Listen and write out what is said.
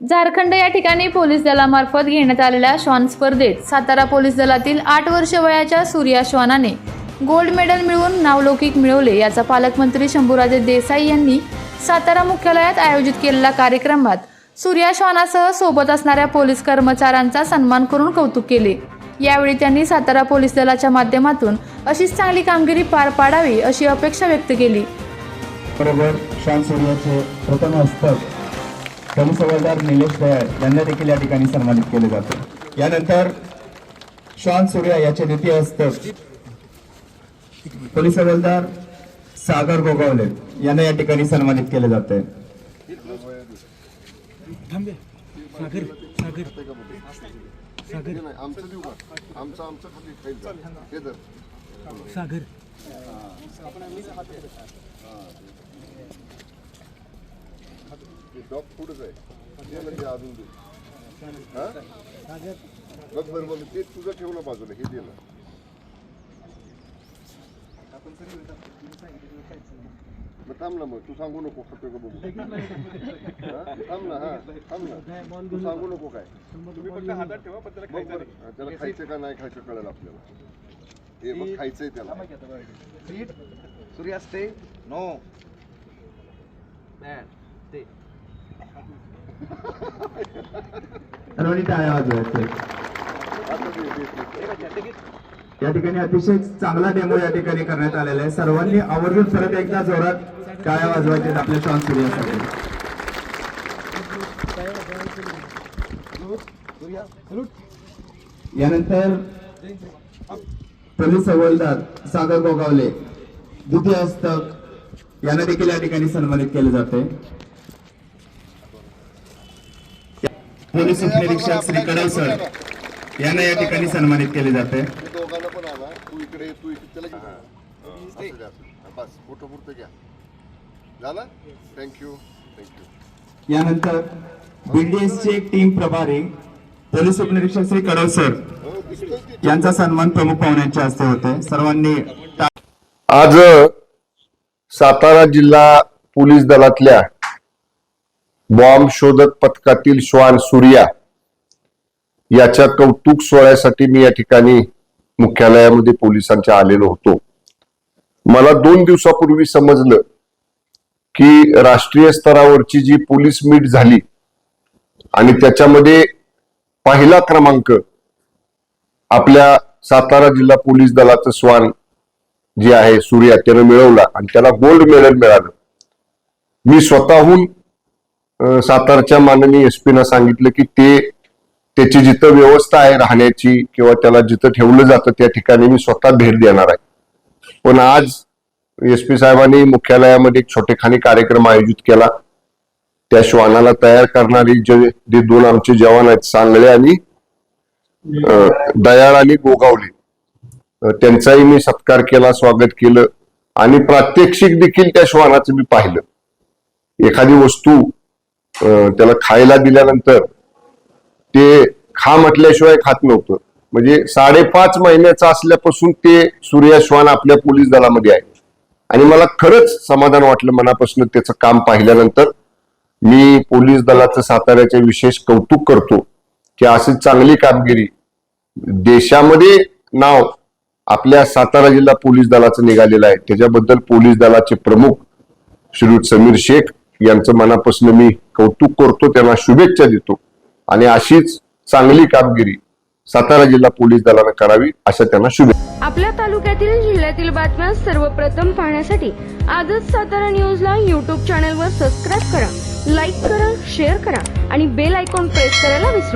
झारखंड या ठिकाणी पोलीस दलामार्फत घेण्यात आलेल्या श्वान स्पर्धेत सातारा पोलीस दलातील आठ वर्ष वयाच्या सूर्या श्वानाने गोल्ड मेडल मिळवून नावलौकिक मिळवले. याचा पालकमंत्री शंभूराजे देसाई यांनी सातारा मुख्यालयात आयोजित केलेल्या कार्यक्रमात सूर्या श्वानासह सोबत असणाऱ्या पोलीस कर्मचाऱ्यांचा सन्मान करून कौतुक केले. यावेळी त्यांनी सातारा पोलीस दलाच्या माध्यमातून अशीच चांगली कामगिरी पार पाडावी अशी अपेक्षा व्यक्त केली. बरोबर शान सूर्याचे प्रथम हस्तक पोलीस निलेश दयाळ यांना देखील या ठिकाणी सन्मानित केले जाते. यानंतर श्वान सूर्या याचे द्वितीय हस्तक पोलीस हवालदार सागर गोगावले यांना या ठिकाणी सन्मानित केले जाते सागर. हे सागर डॉग फूडच आहे हे म्हणजे अजून दे हा? बघ बरं बघ ते तुझं ठेवलं बाजूला हे दे ना मग थांब ना मग तू सांगू नको खातोय का बघू हा? थांब ना हा थांब ना तू सांगू नको काय तुम्ही फक्त हातात ठेवा पण त्याला खायचं त्याला खायचं का नाही खायचं कळेल आपल्याला हे बघ खायचंय त्याला Surya, stay. No. Man, stay. सर्वांनी टाळ्या वाजवायचे या ठिकाणी अतिशय चांगला डेमो या ठिकाणी करण्यात आलेला आहे. सर्वांनी आवर्जून परत एकदा जोरात टाळ्या वाजवायचे आपल्या सॉन्ग सूर्यासाठी यानंतर पोलीस हवालदार सागर गोगावले द्वितीय हस्तक यांना देखील या ठिकाणी सन्मानित केले जाते. पोलीस उपनिरीक्षक श्री कडव सर यांना या ठिकाणी सन्मानित केले जाते. हे दोघांना पण आणा तू इकडे ये, तू इकडे त्याला घे. असू द्या. बस फोटो पुरतं घ्या. झालं? थँक्यू थँक्यू यानंतर बीडीएसचे एक टीम प्रभारी पोलीस उपनिरीक्षक श्री कडव सर हो यांचा सन्मान प्रमुख पाहुण्यांच्या हस्ते होते. सर्वांनी आज सातारा जिल्हा पोलीस दलातल्या बॉम्ब शोधक पथकातील श्वान सूर्या याच्या कौतुक सोहळ्यासाठी मी या ठिकाणी मुख्यालयामध्ये पोलिसांच्या आलेलो होतो. मला दोन दिवसापूर्वी समजलं की राष्ट्रीय स्तरावरची जी पोलीस मीट झाली आणि त्याच्यामध्ये पहिला क्रमांक आपल्या सातारा जिल्हा पोलीस दलाचं श्वान जे आहे सूर्या त्यानं मिळवला आणि त्याला गोल्ड मेडल मिळालं. मी स्वतःहून सातारच्या माननीय एस ना सांगितलं की ते त्याची जिथं व्यवस्था आहे राहण्याची किंवा त्याला जिथं ठेवलं जातं त्या ठिकाणी मी स्वतः भेट देणार आहे. पण आज एस पी साहेबांनी मुख्यालयामध्ये एक छोटेखानी कार्यक्रम आयोजित केला. त्या श्वानाला तयार करणारे जे दोन आमचे जवान आहेत सांगळे आणि दयाळ आणि गोगावले. त्यांचाही मी सत्कार केला स्वागत केलं आणि प्रात्यक्षिक देखील त्या श्वानाचं मी पाहिलं. एखादी वस्तू त्याला खायला दिल्यानंतर ते खा म्हटल्याशिवाय खात नव्हतं. म्हणजे साडेपाच महिन्याचा असल्यापासून ते सूर्या श्वान आपल्या पोलीस दलामध्ये आहे. आणि मला खरंच समाधान वाटलं मनापासून त्याचं काम पाहिल्यानंतर. मी पोलीस दलाचं साताऱ्याचे विशेष कौतुक करतो की अशी चांगली कामगिरी देशामध्ये नाव आपल्या सातारा जिल्हा पोलीस दलाचं निघालेलं आहे. त्याच्याबद्दल पोलीस दलाचे प्रमुख श्री. समीर शेख यांचं मनापासून मी कौतुक करतो त्यांना शुभेच्छा देतो. आणि अशीच चांगली कामगिरी सातारा जिल्हा पोलीस दलानं करावी अशा त्यांना शुभेच्छा. आपल्या तालुक्यातील जिल्ह्यातील बातम्या सर्वप्रथम पाहण्यासाठी आजच सातारा न्यूजला यूट्यूब चॅनलवर सबस्क्राईब करा लाईक करा शेअर करा आणि बेल आयकॉन प्रेस करायला विसरू